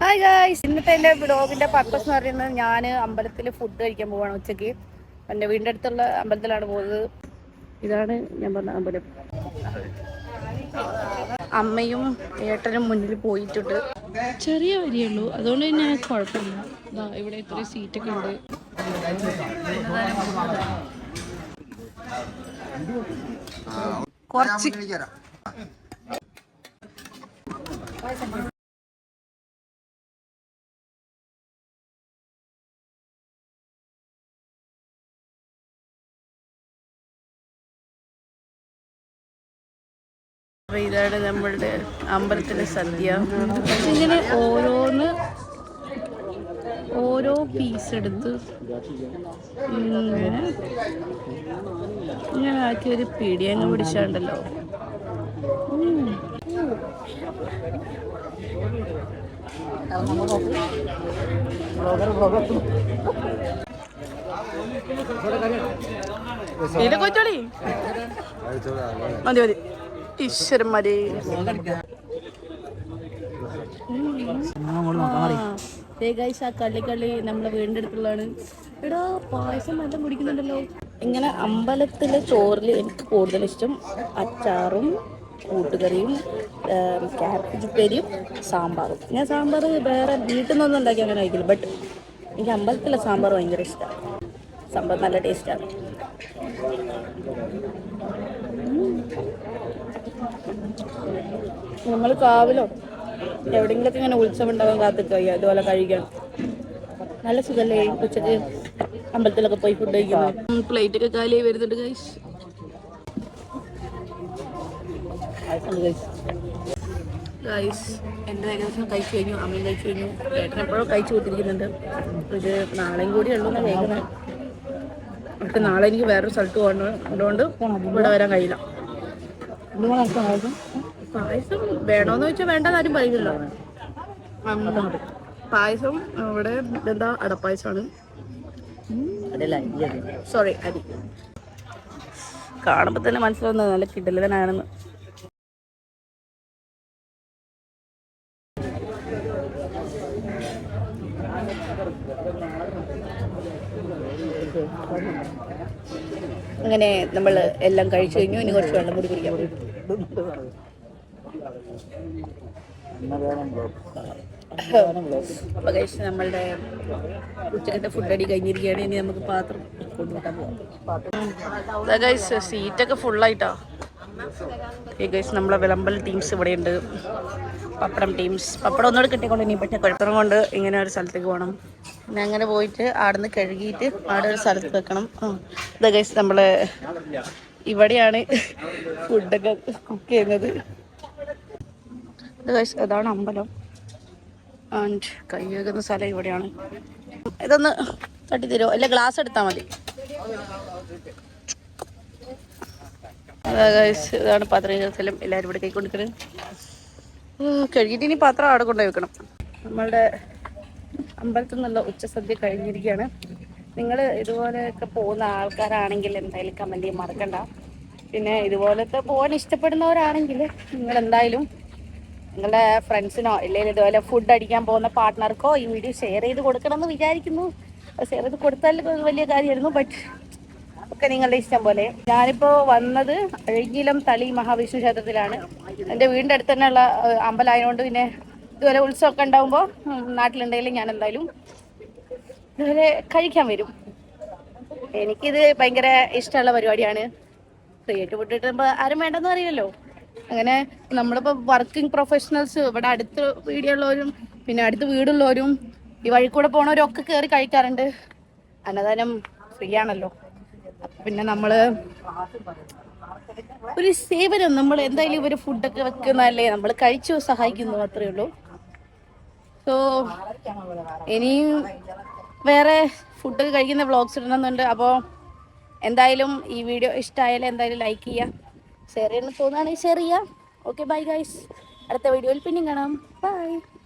Hi guys ഇന്നത്തെ എന്റെ ബ്ലോഗിന്റെ purpose എന്ന് പറയുന്നത് ഞാൻ അമ്പലത്തിൽ ഫുഡ് കഴിക്കാൻ പോവാണ് ഉച്ചയ്ക്ക്. എന്റെ വീടിന്റെ അടുത്തുള്ള അമ്പലത്തിലാണ് പോകുന്നത് ഇതാണ് ഞാൻ പറഞ്ഞ അമ്പലം. അമ്മയും ഏട്ടനും മുന്നിൽ പോയിട്ടുണ്ട്. ചെറിയ വരിയുള്ളൂ അതുകൊണ്ട് തന്നെ കുഴപ്പമില്ല. ദാ ഇവിടെ ഇത്ര സീറ്റൊക്കെ ഉണ്ട്. കുറച്ച് അപ്പൊ ഇതാണ് നമ്മളുടെ അമ്പലത്തിലെ സദ്യ. ഇങ്ങനെ ഓരോന്ന് ഓരോ പീസ് എടുത്ത് ഇങ്ങനെ ഇങ്ങനെ ആക്കി ഒരു പിടിയങ്ങ് പിടിച്ചാണ്ടല്ലോ. ഇതിലെ കൊച്ചോളി മതി മതി. ഈശ്വരന്മാരെ ആ. നമ്മളെ വീടിന്റെ അടുത്തുള്ളതാണ്. എടാ പായസം നല്ല കുടിക്കുന്നുണ്ടല്ലോ ഇങ്ങനെ അമ്പലത്തിലെ ചോറിൽ എനിക്ക് കൂടുതൽ ഇഷ്ടം അച്ചാറും കൂട്ടുകറിയും ക്യാബേജ് ഉപ്പേരിയും സാമ്പാറും. ഞാൻ സാമ്പാർ വേറെ വീട്ടിൽ നിന്നൊന്നും ഉണ്ടാക്കി അങ്ങനെ കഴിക്കില്ല ബട്ട് എനിക്ക് അമ്പലത്തിലെ സാമ്പാർ ഭയങ്കര ഇഷ്ടമാണ് സാമ്പാർ നല്ല ടേസ്റ്റാണ് നമ്മൾ കാവിലോ എവിടെയെങ്കിലൊക്കെ ഇങ്ങനെ ഉത്സവം ഉണ്ടാവാൻ കാത്തിക്കുക ഇതുപോലെ കഴിക്കണം നല്ല സുഖല്ലേ? ഉച്ചയ്ക്ക് അമ്പലത്തിലൊക്കെ പോയി ഫുഡ് കഴിക്കുന്നു പ്ലേറ്റ് ഒക്കെ കാലിയായി വരുന്നുണ്ട് ഗൈസ് ഗൈസ് എന്റെ ഏകദേശം കഴിച്ചു കഴിഞ്ഞു? അമ്മയും കഴിച്ചു കഴിഞ്ഞു. ഏട്ടൻ എപ്പോഴും കഴിച്ചു കൊടുത്തിരിക്കുന്നുണ്ട്. ഇത് നാളെയും കൂടി ഉള്ളൂ എന്നാണ് കേൾക്കുന്നത് പക്ഷെ നാളെ എനിക്ക് വേറൊരു സ്ഥലത്ത് പോകണം. അതുകൊണ്ട് ഇവിടെ വരാൻ കഴിയില്ല. പായസം വേണോന്ന് വെച്ചാൽ വേണ്ട കാര്യം പറയില്ലല്ലോ പായസം ഇവിടെ എന്താ അടപ്പായസമാണ് സോറി അരി കാണുമ്പോൾ തന്നെ മനസ്സിലാവുന്നത് നല്ല കിടലവനാണെന്ന് അങ്ങനെ നമ്മൾ എല്ലാം കഴിച്ചു കഴിഞ്ഞു. ഇനി കുറച്ച് വെള്ളം കൂടി കുടിക്കാം. അപ്പൊ കഴിച്ച് നമ്മളുടെ ഉച്ചക്കത്തെ ഫുഡ് അടി കഴിഞ്ഞിരിക്കുകയാണ്. ഇനി നമുക്ക് പാത്രം കൊണ്ടുപോകാൻ പോവാം. ഗൈസ് സീറ്റൊക്കെ ഫുള്ളായിട്ടാ ഗൈസ് നമ്മളെ വിളമ്പൽ ടീംസ് ഇവിടെ ഉണ്ട് പപ്പടം ടീംസ് പപ്പടം ഒന്നുകൂടെ കിട്ടിക്കൊണ്ട് ഇനി പറ്റിയ കുഴപ്പം കൊണ്ട് ഇങ്ങനെ ഒരു സ്ഥലത്തേക്ക് പോകണം. പിന്നെ അങ്ങനെ പോയിട്ട് ആടുന്ന് കഴുകിയിട്ട് അവിടെ ഒരു സ്ഥലത്ത് വെക്കണം. ഇതാ ഗൈസ് നമ്മൾ ഇവിടെയാണ് ഫുഡൊക്കെ കുക്ക് ചെയ്യുന്നത്. അതാണ് അമ്പലം. ആൻഡ് കൈ കഴുകുന്ന സ്ഥലം ഇവിടെയാണ്. ഇതൊന്ന് തട്ടി തരുമോ അല്ല ഗ്ലാസ് എടുത്താൽ മതി. ഇതാണ് പാത്രം സ്ഥലം. എല്ലാവരും ഇവിടെ കൈ കൊടുക്കുന്നത് കഴുകിയിട്ട് ഇനി പാത്രം അവിടെ കൊണ്ടുപോയി വെക്കണം. നമ്മളുടെ അമ്പലത്തിൽ നിന്നുള്ള ഉച്ചസദ്യ കഴിഞ്ഞിരിക്കുകയാണ്. നിങ്ങൾ ഇതുപോലെയൊക്കെ പോകുന്ന ആൾക്കാരാണെങ്കിൽ എന്തായാലും കമന്റ് ചെയ്യാൻ മറക്കണ്ട. പിന്നെ ഇതുപോലത്തെ പോകാൻ ഇഷ്ടപ്പെടുന്നവരാണെങ്കിൽ നിങ്ങൾ എന്തായാലും നിങ്ങളുടെ ഫ്രണ്ട്സിനോ ഇല്ലെങ്കിൽ ഇതുപോലെ ഫുഡ് അടിക്കാൻ പോകുന്ന പാർട്ട്ണർക്കോ ഈ വീഡിയോ ഷെയർ ചെയ്ത് കൊടുക്കണം എന്ന് വിചാരിക്കുന്നു ഷെയർ ചെയ്ത് കൊടുത്താൽ വലിയ കാര്യമായിരുന്നു ബട്ട് ഒക്കെ നിങ്ങളുടെ ഇഷ്ടം പോലെ. ഞാനിപ്പോൾ വന്നത് അഴകിലം തളി മഹാവിഷ്ണു ക്ഷേത്രത്തിലാണ്. എന്റെ വീടിന്റെ അടുത്ത് തന്നെയുള്ള അമ്പലമായതുകൊണ്ട് പിന്നെ ഇതുപോലെ ഉത്സവമൊക്കെ ഉണ്ടാകുമ്പോൾ നാട്ടിലുണ്ടെങ്കിലും ഞാൻ എന്തായാലും ഇതുപോലെ കഴിക്കാൻ വരും. എനിക്കിത് ഭയങ്കര ഇഷ്ടമുള്ള പരിപാടിയാണ്. ഫ്രീ ആയിട്ട് കിട്ടുമ്പോൾ ആരും വേണ്ടെന്ന് അറിയില്ലല്ലോ അങ്ങനെ നമ്മളിപ്പോൾ വർക്കിംഗ് പ്രൊഫഷണൽസ് ഇവിടെ അടുത്ത് വീടുള്ളവരും പിന്നെ അടുത്ത് വീടുള്ളവരും ഈ വഴി കൂടെ പോണവരും ഒക്കെ കയറി കഴിക്കാറുണ്ട്. അന്നദാനം ഫ്രീ ആണല്ലോ. പിന്നെ നമ്മൾ ഒരു സേവനം നമ്മൾ എന്തായാലും ഇവർ ഫുഡൊക്കെ വെക്കുന്നതല്ലേ? നമ്മൾ കഴിച്ചു സഹായിക്കുന്നു അത്രേ ഉള്ളൂ. സോ ഇനിയും വേറെ ഫുഡ് കഴിക്കുന്ന വ്ളോഗ്സ് ഇടണമെന്നുണ്ട് അപ്പോൾ എന്തായാലും ഈ വീഡിയോ ഇഷ്ടമായാലും എന്തായാലും ലൈക്ക് ചെയ്യുക ഷെയർ ചെയ്യണമെന്ന് തോന്നുകയാണെങ്കിൽ ഷെയർ ചെയ്യുക ഓക്കെ ബൈ ഗൈസ് അടുത്ത വീഡിയോയിൽ പിന്നെയും കാണാം. ബൈ